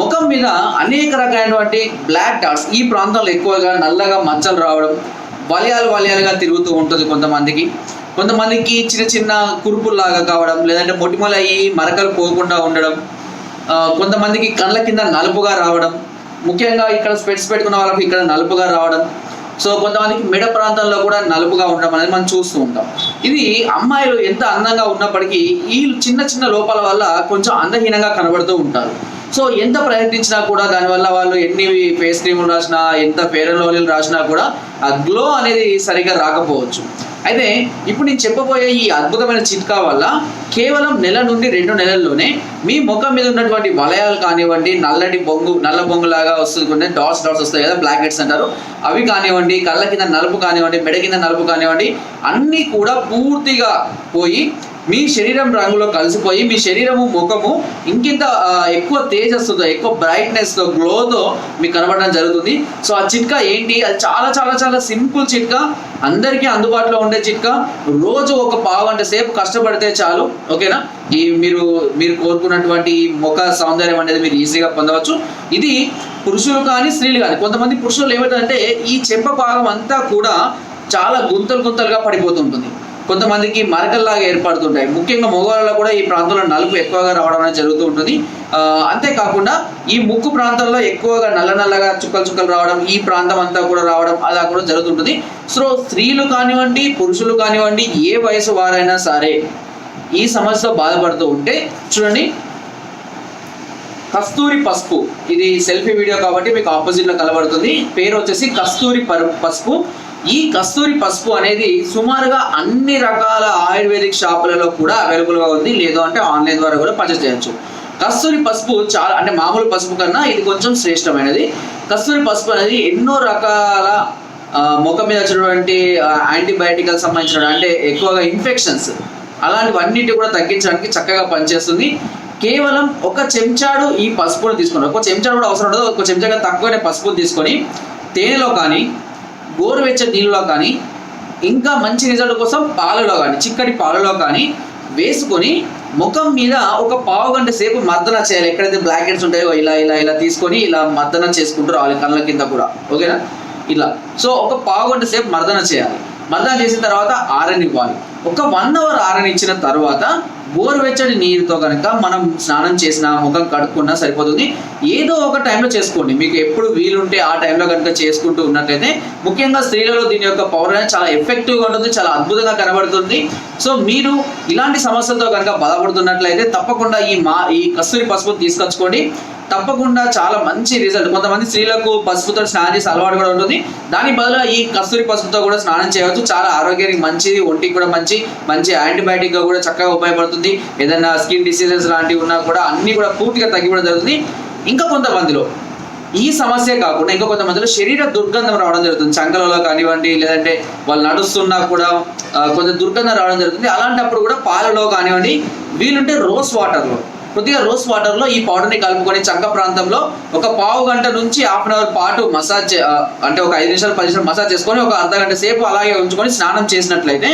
ముఖం మీద అనేక రకమైనటువంటి బ్లాక్ డాట్స్ ఈ ప్రాంతంలో ఎక్కువగా నల్లగా మచ్చలు రావడం వలయాలు వలయాలుగా తిరుగుతూ ఉంటుంది కొంతమందికి. కొంతమందికి చిన్న చిన్న కురుపుల్లాగా కావడం లేదంటే మొటిమలయ్యి మరకలు పోకుండా ఉండడం కొంతమందికి కళ్ళ కింద నలుపుగా రావడం ముఖ్యంగా ఇక్కడ స్పెట్స్ పెట్టుకున్న వాళ్ళకి ఇక్కడ నలుపుగా రావడం. సో కొంతమందికి మెడ ప్రాంతంలో కూడా నలుపుగా ఉండడం అనేది మనం చూస్తూ ఉంటాం. ఇది అమ్మాయిలు ఎంత అందంగా ఉన్నప్పటికీ ఈ చిన్న చిన్న లోపాల వల్ల కొంచెం అందహీనంగా కనబడుతూ ఉంటారు. సో ఎంత ప్రయత్నించినా కూడా దానివల్ల వాళ్ళు ఎన్ని ఫేస్ క్రీములు రాసినా ఎంత ఫేర్ అండ్ లవ్లీలు రాసినా కూడా ఆ గ్లో అనేది సరిగా రాకపోవచ్చు. అయితే ఇప్పుడు నేను చెప్పబోయే ఈ అద్భుతమైన చిట్కా వల్ల కేవలం నెల నుండి రెండు నెలల్లోనే మీ ముఖం మీద ఉన్నటువంటి వలయాలు కానివ్వండి నల్లటి బొంగు నల్ల బొంగులాగా వస్తుంది డాట్స్ డాట్స్ వస్తాయి కదా బ్లాక్ హెడ్స్ అంటారు. అవి కానివ్వండి కళ్ళ కింద నలుపు కానివ్వండి మెడ కింద నలుపు కానివ్వండి అన్నీ కూడా పూర్తిగా పోయి మీ శరీరం రంగులో కలిసిపోయి మీ శరీరము ముఖము ఇంకింత ఎక్కువ తేజస్సుతో ఎక్కువ బ్రైట్నెస్తో గ్లోతో మీకు కనబడడం జరుగుతుంది. సో ఆ చిట్కా ఏంటి? అది చాలా చాలా చాలా సింపుల్ చిట్కా. అందరికీ అందుబాటులో ఉండే చిట్కా. రోజు ఒక పావు గంట సేపు కష్టపడితే చాలు. ఓకేనా? ఈ మీరు మీరు కోరుకున్నటువంటి ముఖ సౌందర్యం అనేది మీరు ఈజీగా పొందవచ్చు. ఇది పురుషులు కానీ స్త్రీలు కానీ. కొంతమంది పురుషులు ఏమిటంటే ఈ చెంప భాగం అంతా కూడా చాలా గుంతలు గుంతలుగా పడిపోతుంటుంది కొంతమందికి మరకల్లాగా ఏర్పడుతుంటాయి. ముఖ్యంగా మగవాళ్ళలో కూడా ఈ ప్రాంతంలో నలుపు ఎక్కువగా రావడం అనేది జరుగుతూ ఉంటుంది. అంతేకాకుండా ఈ ముక్కు ప్రాంతంలో ఎక్కువగా నల్ల నల్లగా చుక్కలు చుక్కలు రావడం ఈ ప్రాంతం అంతా కూడా రావడం అలా కూడా జరుగుతుంటుంది. సో స్త్రీలు కానివ్వండి పురుషులు కానివ్వండి ఏ వయసు వారైనా సరే ఈ సమస్యతో బాధపడుతూ ఉంటే చూడండి. కస్తూరి పసుపు. ఇది సెల్ఫీ వీడియో కాబట్టి మీకు ఆపోజిట్లో కనబడుతుంది. పేరు వచ్చేసి కస్తూరి పరు- పసుపు. ఈ కస్తూరి పసుపు అనేది సుమారుగా అన్ని రకాల ఆయుర్వేదిక్ షాపులలో కూడా అవైలబుల్గా ఉంది. లేదు అంటే ఆన్లైన్ ద్వారా కూడా పర్చేస్ చేయొచ్చు. కస్తూరి పసుపు చాలా అంటే మామూలు పసుపు కన్నా ఇది కొంచెం శ్రేష్టమైనది. కస్తూరి పసుపు అనేది ఎన్నో రకాల ముఖం మీద వచ్చినటువంటి యాంటీబయాటికల్ సంబంధించిన అంటే ఎక్కువగా ఇన్ఫెక్షన్స్ అలాంటివన్నిటి కూడా తగ్గించడానికి చక్కగా పనిచేస్తుంది. కేవలం ఒక చెంచాడు ఈ పసుపును తీసుకుని ఒక చెంచాడు కూడా అవసరం ఉండదు. ఒక చెంచాగా తక్కువనే పసుపును తీసుకొని తేనెలో కానీ గోరువెచ్చని నీళ్ళలో కానీ ఇంకా మంచి రిజల్ట్ కోసం పాలలో కానీ చిక్కటి పాలలో కానీ వేసుకొని ముఖం మీద ఒక పావు గంట సేపు మర్దన చేయాలి. ఎక్కడైతే బ్లాక్ హెడ్స్ ఉంటాయో ఇలా ఇలా ఇలా తీసుకొని ఇలా మర్దన చేసుకుంటూ రావాలి కళ్ళ కింద కూడా. ఓకేనా? ఇలా. సో ఒక పావు గంట సేపు మర్దన చేయాలి. మర్దన చేసిన తర్వాత ఆరనివ్వాలి ఒక వన్ అవర్ ఆరనిచ్చిన తర్వాత గోరువెచ్చని నీరుతో కనుక మనం స్నానం చేసిన ముఖం కడుక్కున్నా సరిపోతుంది. ఏదో ఒక టైంలో చేసుకోండి. మీకు ఎప్పుడు వీలుంటే ఆ టైంలో కనుక చేసుకుంటూ ఉన్నట్లయితే ముఖ్యంగా స్త్రీలలో దీని యొక్క పవర్ అనేది చాలా ఎఫెక్టివ్గా ఉంటుంది చాలా అద్భుతంగా కనబడుతుంది. సో మీరు ఇలాంటి సమస్యలతో కనుక బాధపడుతున్నట్లయితే తప్పకుండా ఈ మా ఈ కస్తూరి పసుపు తీసుకొచ్చుకోండి. తప్పకుండా చాలా మంచి రిజల్ట్ కొంతమంది స్త్రీలకు పసుపుతో స్నానం చేసే అలవాటు కూడా ఉంటుంది. దాని బదులు ఈ కస్తూరి పసుపుతో కూడా స్నానం చేయవచ్చు. చాలా ఆరోగ్యానికి మంచిది ఒంటికి కూడా మంచి మంచి యాంటీబయాటిక్గా కూడా చక్కగా ఉపయోగపడుతుంది. ఏదైనా స్కిన్ డిసీజెస్ లాంటివి ఉన్నా కూడా అన్ని కూడా పూర్తిగా తగ్గిపోవడం జరుగుతుంది. ఇంకా కొంతమందిలో ఈ సమస్య కాకుండా ఇంకా కొంతమందిలో శరీర దుర్గంధం రావడం జరుగుతుంది. చంకలలో కానివ్వండి లేదంటే వాళ్ళు నడుస్తున్నా కూడా కొంత దుర్గంధం రావడం జరుగుతుంది. అలాంటప్పుడు కూడా పాలలో కానివ్వండి వీలుంటే రోస్ వాటర్లో కొద్దిగా రోస్ వాటర్లో ఈ పౌడర్ని కలుపుకొని చంక ప్రాంతంలో ఒక పావు గంట నుంచి హాఫ్ అన్ అవర్ పాటు మసాజ్ అంటే ఒక ఐదు నిమిషాలు పది నిమిషాలు మసాజ్ చేసుకొని ఒక అర్ధ గంట సేపు అలాగే ఉంచుకొని స్నానం చేసినట్లయితే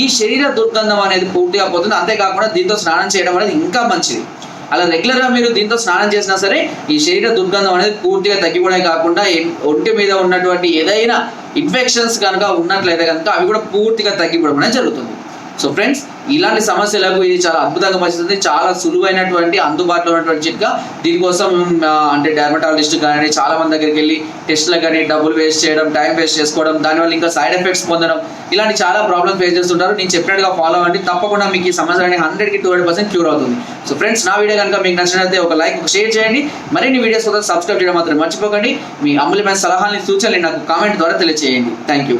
ఈ శరీర దుర్గంధం అనేది పూర్తిగా పోతుంది. అంతేకాకుండా దీంతో స్నానం చేయడం అనేది ఇంకా మంచిది. అలా రెగ్యులర్గా మీరు దీంతో స్నానం చేసినా సరే ఈ శరీర దుర్గంధం అనేది పూర్తిగా తగ్గిపోవడమే కాకుండా ఒంటి మీద ఉన్నటువంటి ఏదైనా ఇన్ఫెక్షన్స్ కనుక ఉన్నట్లయితే కనుక అవి కూడా పూర్తిగా తగ్గిపోవడం అనేది జరుగుతుంది. సో ఫ్రెండ్స్ ఇలాంటి సమస్యలకు ఇది చాలా అద్భుతంగా పనిచేస్తుంది చాలా సులువైనటువంటి అందుబాటులో ఉన్నటువంటి చిట్కా. దీనికోసం అంటే డెర్మటాలజిస్ట్ కానీ చాలా మంది దగ్గరికి వెళ్ళి టెస్ట్లకు కానీ డబ్బులు వేస్ట్ చేయడం టైం వేస్ట్ చేసుకోవడం దానివల్ల ఇంకా సైడ్ ఎఫెక్ట్స్ పొందడం ఇలాంటి చాలా ప్రాబ్లమ్స్ ఫేస్ చేస్తుంటారు. నేను చెప్పినట్టుగా ఫాలో అవ్వండి. తప్పకుండా మీకు ఈ సమస్య అనేది హండ్రెడ్కి టూ హండ్రెడ్ పర్సెంట్ క్యూర్ అవుతుంది. సో ఫ్రెండ్స్ నా వీడియో కనుక మీకు నచ్చినట్లయితే ఒక లైక్ ఒక షేర్ చేయండి. మరిన్ని వీడియోస్ కోసం సబ్స్క్రైబ్ చేయడం మాత్రం మర్చిపోకండి. మీ అమూల్యమైన సలహాలని సూచనలు నాకు కామెంట్ ద్వారా తెలియజేయండి థ్యాంక్ యూ